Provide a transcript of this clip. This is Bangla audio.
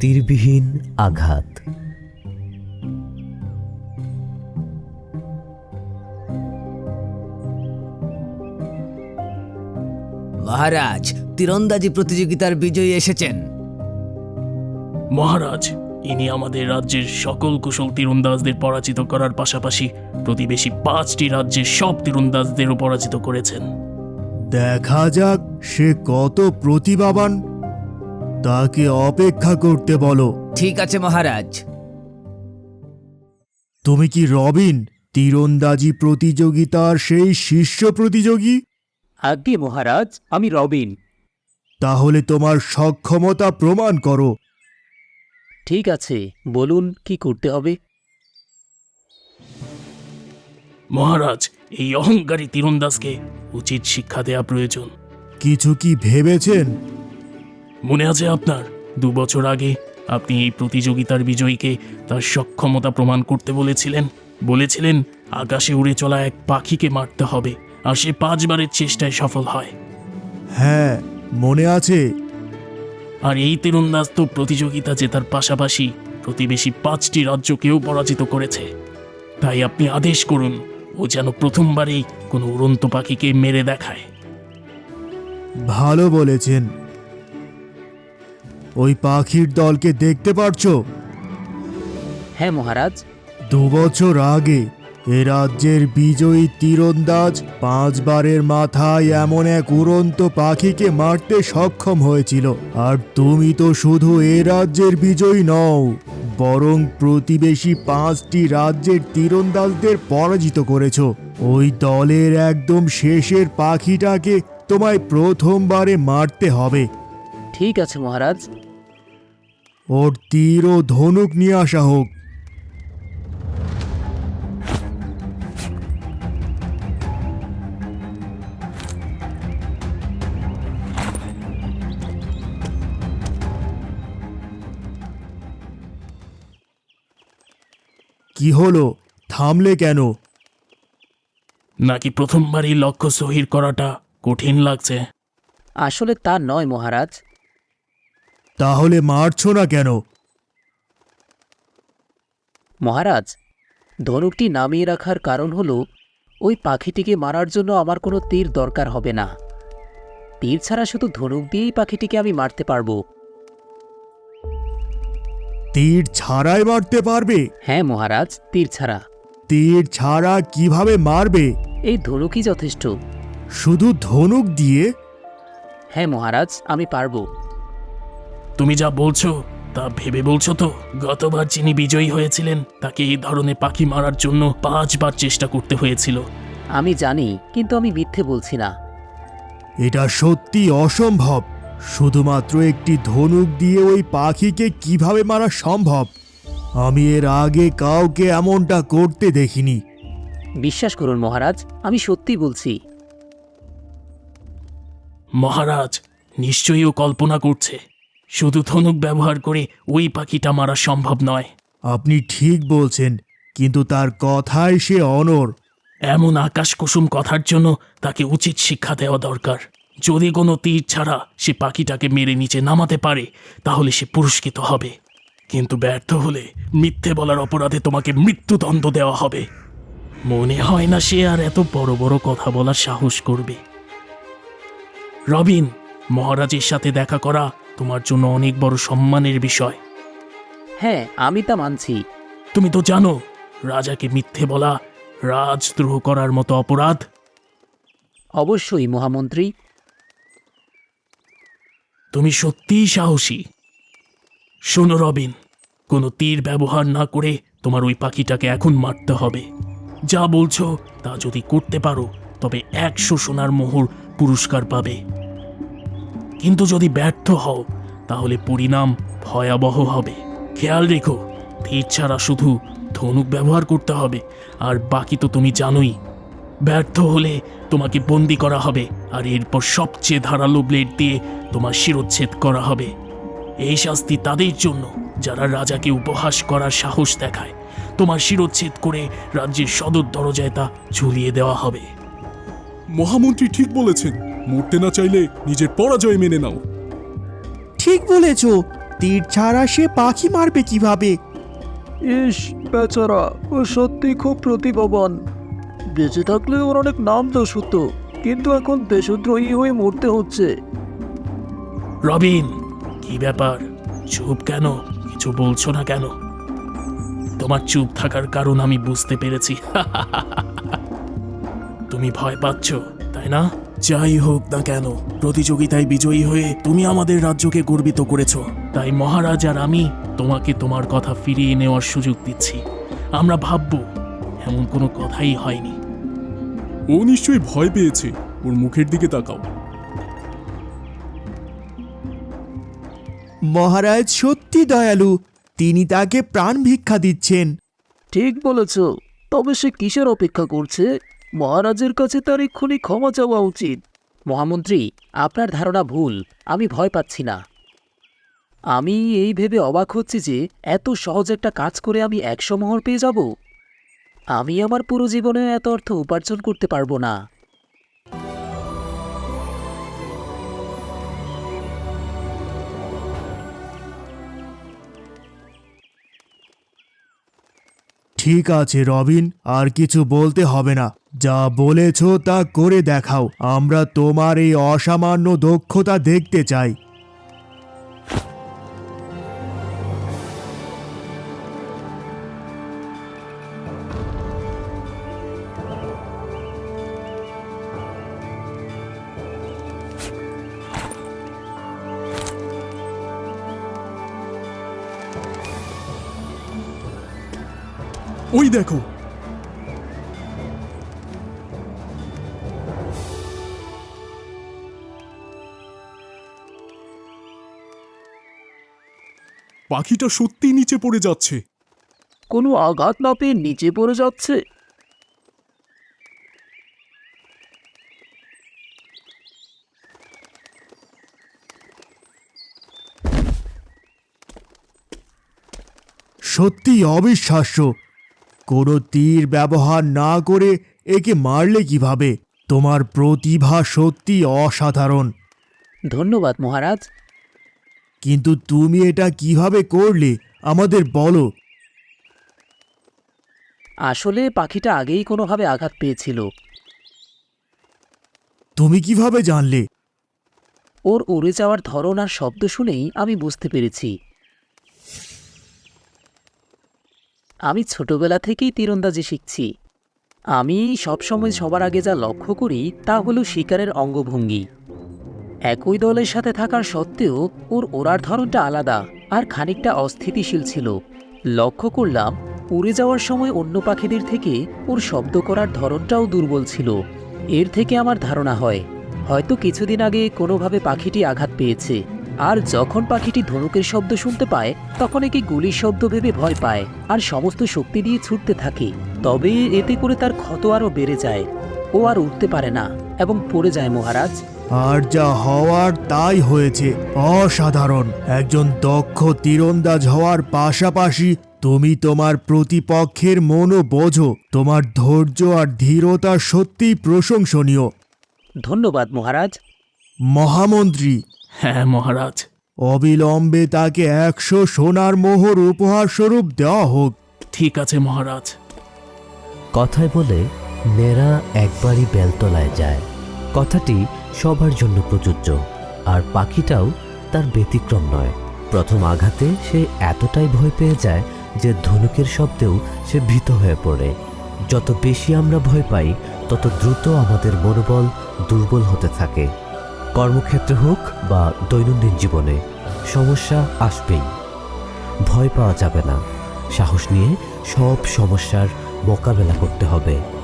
তীরবিহীন আঘাত। মহারাজ তীরন্দাজি প্রতিযোগিতার বিজয়ী এসেছেন। মহারাজ ইনি আমাদের রাজ্যের সকল কুশল তীরন্দাজদের পরাজিত করার পাশাপাশি প্রতিবেশী পাঁচটি রাজ্যের সব তীরন্দাজদেরও পরাজিত করেছেন। দেখা যাক সে কত প্রতিভাবান। তাকে অপেক্ষা করতে বলো। ঠিক আছে মহারাজ। তুমি কি রবিন তীরন্দাজি প্রতিযোগিতার সেই শীর্ষ প্রতিযোগী? আজ্ঞে মহারাজ আমি রবিন। তাহলে তোমার সক্ষমতা প্রমাণ করো। ঠিক আছে বলুন কি করতে হবে? মহারাজ এই অহংকারী তীরন্দাজকে উচিত শিক্ষা দেয়া প্রয়োজন। কিছু কি ভেবেছেন? মনে আছে আপনার? দু বছর আগে আপনি এই প্রতিযোগিতার বিজয়ীকে তার সক্ষমতা প্রমাণ করতে বলেছিলেন। বলেছিলেন আকাশে উড়ে চলা এক পাখিকে মারতে হবে আর সে পাঁচবারের চেষ্টায় সফল হয়। হ্যাঁ মনে আছে। আর এই তীরন্দাজ তো প্রতিযোগিতা জেতার পাশাপাশি প্রতিবেশী পাঁচটি রাজ্যকেও পরাজিত করেছে। তাই আপনি আদেশ করুন ও যেন প্রথমবারেই কোনো উড়ন্ত পাখিকে মেরে দেখায়। ভালো বলেছেন। ওই পাখির দলকে দেখতে পারছ? হ্যাঁ মহারাজ। দু বছর আগে এ রাজ্যের বিজয়ী তীরন্দাজ পাঁচবারের মাথায় এমন এক উড়ন্ত পাখিকে মারতে সক্ষম হয়েছিল। আর তুমি তো শুধু এ রাজ্যের বিজয়ী নও বরং প্রতিবেশী পাঁচটি রাজ্যের তীরন্দাজদের পরাজিত করেছ। ওই দলের একদম শেষের পাখিটাকে তোমায় প্রথমবারে মারতে হবে। ঠিক আছে মহারাজ। ওর তীর ও ধনুক নিয়ে আসা হোক। কি হলো? থামলে কেন? নাকি প্রথমবারই লক্ষ্য সহির করাটা কঠিন লাগছে? আসলে তা নয় মহারাজ। তাহলে মারছো না কেন? মহারাজ ধনুকটি নামিয়ে রাখার কারণ হলো ওই পাখিটিকে মারার জন্য আমার কোনো তীর দরকার হবে না। তীর ছাড়া শুধু ধনুক দিয়েই পাখিটিকে আমি মারতে পারব। তীর ছাড়াই মারতে পারবে? হ্যাঁ মহারাজ তীর ছাড়া। তীর ছাড়া কীভাবে মারবে? এই ধনুকই যথেষ্ট। শুধু ধনুক দিয়ে? হ্যাঁ মহারাজ আমি পারব। তুমি যা বলছো তা ভেবে বলছো তো? গতবার যিনি বিজয়ী হয়েছিলেন তাকে এই ধরনের পাখি মারার জন্য পাঁচবার চেষ্টা করতে হয়েছিল। আমি জানি কিন্তু আমি মিথ্যে বলছি না। এটা সত্যি অসম্ভব। শুধুমাত্র একটি ধনুক দিয়ে ওই পাখিকে কীভাবে মারা সম্ভব? আমি এর আগে কাউকে এমনটা করতে দেখিনি। বিশ্বাস করুন মহারাজ আমি সত্যি বলছি। মহারাজ নিশ্চয়ই ও কল্পনা করছে। শুধু ধনুক ব্যবহার করে ওই পাখিটা মারা সম্ভব নয়। আপনি ঠিক বলছেন কিন্তু তার কথায় সে অনর এমন আকাশ কুসুম কথার জন্য তাকে উচিত শিক্ষা দেওয়া দরকার। যদি কোনো তীর ছাড়া সে পাখিটাকে মেরে নিচে নামাতে পারে তাহলে সে পুরস্কৃত হবে। কিন্তু ব্যর্থ হলে মিথ্যে বলার অপরাধে তোমাকে মৃত্যুদণ্ড দেওয়া হবে। মনে হয় না সে আর এত বড় বড় কথা বলার সাহস করবে। রবিন মহারাজের সাথে দেখা করা তোমার জন্য অনেক বড় সম্মানের বিষয়। হ্যাঁ আমি তা মানছি। তুমি তো জানো রাজাকে মিথ্যে বলা রাজদ্রোহ করার মতো অপরাধ। অবশ্যই মহামন্ত্রী। তুমি সত্যিই সাহসী। শোনো রবিন কোনো তীর ব্যবহার না করে তোমার ওই পাখিটাকে এখন মারতে হবে। যা বলছো তা যদি করতে পারো তবে একশো সোনার মোহর পুরস্কার পাবে। কিন্তু যদি ব্যর্থ হও, তাহলে পরিণাম ভয়াবহ হবে। খেয়াল রেখো, তীর ছাড়া শুধু ধনুক ব্যবহার করতে হবে, আর বাকি তো তুমি জানোই। ব্যর্থ হলে তোমাকে বন্দি করা হবে, আর এরপর সবচেয়ে ধারালো ব্লেড দিয়ে তোমার শিরোচ্ছেদ করা হবে। এই শাস্তি তাদের জন্য, যারা রাজাকে উপহাস করার সাহস দেখায়। তোমার শিরোচ্ছেদ করে রাজ্যের সদর দরজায় তা ঝুলিয়ে দেওয়া হবে। মহামন্ত্রী ঠিক বলেছেন। মরতে না চাইলে নিজের পরাজয় মেনে নাও। ঠিক বলেছ। তীর ছাড়া সে পাখি মারবে কীভাবে? ইস বেচারা ও সত্যি খুব প্রতিভাবান। বেঁচে থাকলে ওর অনেক নাম দোষ হতো কিন্তু এখন দেশদ্রোহী হয়ে মরতে হচ্ছে। রবিন কি ব্যাপার? চুপ কেন? কিছু বলছো না কেন? তোমার চুপ থাকার কারণ আমি বুঝতে পেরেছি। তুমি ভয় পাচ্ছ তাই না? যাই হোক না কেন প্রতিযোগিতায় বিজয়ী হয়ে তুমি আমাদের রাজ্যকে গর্বিত করেছ। তাই মহারাজ আর আমি তোমাকে তোমার কথা ফিরিয়ে নেওয়ার সুযোগ দিচ্ছি। আমরা ভাববো এমন কোনো কথাই হয়নি। ও নিশ্চয়ই ভয় পেয়েছে। ওর মুখের দিকে তাকাও। মহারাজ সত্যি দয়ালু তিনি তাকে প্রাণ ভিক্ষা দিচ্ছেন। ঠিক বলেছ তবে সে কিসের অপেক্ষা করছে? মহারাজের কাছে তার এক্ষুনি ক্ষমা চাওয়া উচিত। মহামন্ত্রী, আপনার ধারণা ভুল, আমি ভয় পাচ্ছি না। আমি এই ভেবে অবাক হচ্ছি যে এত সহজ একটা কাজ করে আমি একশো মোহর পেয়ে যাব। আমি আমার পুরো জীবনে এত অর্থ উপার্জন করতে পারব না। ঠিক আছে, রবিন, আর কিছু বলতে হবে না। যা বলেছ তা করে দেখাও। আমরা তোমার এই অসামান্য দক্ষতা দেখতে চাই। ওই দেখো। পাখিটা সত্যিই নিচে পড়ে যাচ্ছে। কোনো আঘাত না পেয়ে নিচে পড়ে যাচ্ছে? সত্যি অবিশ্বাস্য। কোনো তীর ব্যবহার না করে একে মারলে কীভাবে? তোমার প্রতিভা সত্যি অসাধারণ। ধন্যবাদ মহারাজ। কিন্তু তুমি এটা কীভাবে করলে? আমাদের বলো। আসলে পাখিটা আগেই কোনোভাবে আঘাত পেয়েছিল। তুমি কীভাবে জানলে? ওর উড়ে যাওয়ার ধরন আর শব্দ শুনেই আমি বুঝতে পেরেছি। আমি ছোটবেলা থেকেই তীরন্দাজি শিখছি। আমি সবসময় সবার আগে যা লক্ষ্য করি তা হলো শিকারের অঙ্গভঙ্গি। একই দলের সাথে থাকার সত্ত্বেও ওর ওড়ার ধরনটা আলাদা আর খানিকটা অস্থিতিশীল ছিল। লক্ষ্য করলাম, উড়ে যাওয়ার সময় অন্য পাখিদের থেকে ওর শব্দ করার ধরনটাও দুর্বল ছিল। এর থেকে আমার ধারণা হয়, হয়তো কিছুদিন আগে কোনোভাবে পাখিটি আঘাত পেয়েছে। আর যখন পাখিটি ধনুকের শব্দ শুনতে পায় তখন একে গুলির শব্দ ভেবে ভয় পায় আর সমস্ত শক্তি দিয়ে ছুটতে থাকে। তবে এতে করে তার ক্ষত আরও বেড়ে যায়। ও আর উঠতে পারে না এবং পড়ে যায় মহারাজ। আর যা হওয়ার তাই হয়েছে অসাধারণ। একজন দক্ষ তীরন্দাজ হওয়ার পাশাপাশি তুমি তোমার প্রতিপক্ষের মনও বোঝো তোমার ধৈর্য আর ধীরতা সত্যিই প্রশংসনীয়। ধন্যবাদ মহারাজ। মহামন্ত্রী হ্যাঁ মহারাজ। অবিলম্বে তাকে একশো সোনার মোহর উপহার স্বরূপ দেওয়া হোক। ঠিক আছে মহারাজ। কথায় বলে নেরা একবারই বেলতলায় যায়। কথাটি সবার জন্য প্রযোজ্য আর পাখিটাও তার ব্যতিক্রম নয়। প্রথম আঘাতে সে এতটাই ভয় পেয়ে যায় যে ধনুকের শব্দেও সে ভীত হয়ে পড়ে। যত বেশি আমরা ভয় পাই তত দ্রুত আমাদের মনোবল দুর্বল হতে থাকে। কর্মক্ষেত্রে হোক বা দৈনন্দিন জীবনে, সমস্যা আসবেই। ভয় পাওয়া যাবে না। সাহস নিয়ে সব সমস্যার মোকাবেলা করতে হবে।